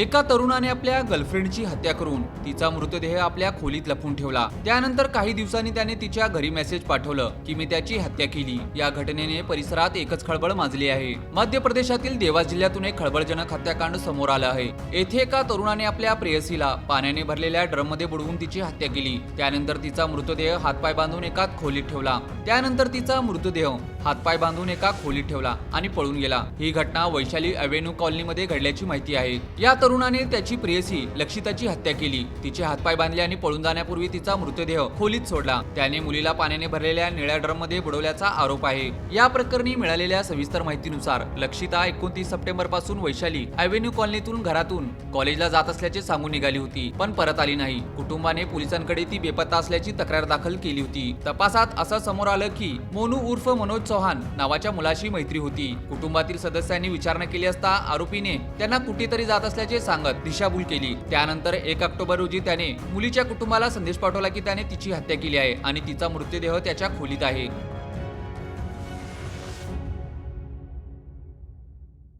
एका तरुणाने आपल्या गर्लफ्रेंडची हत्या करून तिचा मृतदेह आपल्या खोलीत लपून ठेवला. त्यानंतर काही दिवसांनी त्याने तिच्या घरी मेसेज पाठवलं की मी त्याची हत्या केली. या घटनेने परिसरात एकच खळबळ माजली आहे. मध्य प्रदेशातील देवास जिल्ह्यातून एक खळबळजनक हत्याकांड समोर आलं आहे. येथे एका तरुणाने आपल्या प्रेयसीला पाण्याने भरलेल्या ड्रममध्ये बुडवून तिची हत्या केली. त्यानंतर तिचा मृतदेह हातपाय बांधून एका खोलीत ठेवला. त्यानंतर तिचा मृतदेह हातपाय बांधून एका खोलीत ठेवला आणि पळून गेला. ही घटना वैशाली अवेन्यू कॉलनीमध्ये घडल्याची माहिती आहे. या तरुणाने त्याची प्रेयसी लक्षिताची हत्या केली. तिचे हातपाय बांधले आणि पळून जाण्यापूर्वी तिचा मृतदेह खोलीत सोडला. त्याने मुलीला पाण्याने भरलेल्या निळ्या ड्रममध्ये बुडवल्याचा आरोप आहे. या प्रकरणी मिळालेल्या सविस्तर माहितीनुसार लक्षिता एकोणतीस सप्टेंबरपासून वैशाली अव्हेन्यू कॉलनीतून घरातून कॉलेजला जात असल्याचे सांगून निघाली होती पण परत आली नाही. कुटुंबाने पोलिसांकडे ती बेपत्ता असल्याची तक्रार दाखल केली होती. तपासात असं समोर आलं की मोनू उर्फ मनोज चौहान नावाच्या मुलाशी मैत्री होती. कुटुंबातील सदस्यांनी विचारणा केली असता आरोपीने त्यांना कुठेतरी जात असल्याचे सांगत दिशाभूल केली. त्यानंतर एक ऑक्टोबर रोजी त्याने मुलीच्या कुटुंबाला संदेश पाठवला की त्याने तिची हत्या केली आहे आणि तिचा मृतदेह त्याच्या खोलीत आहे.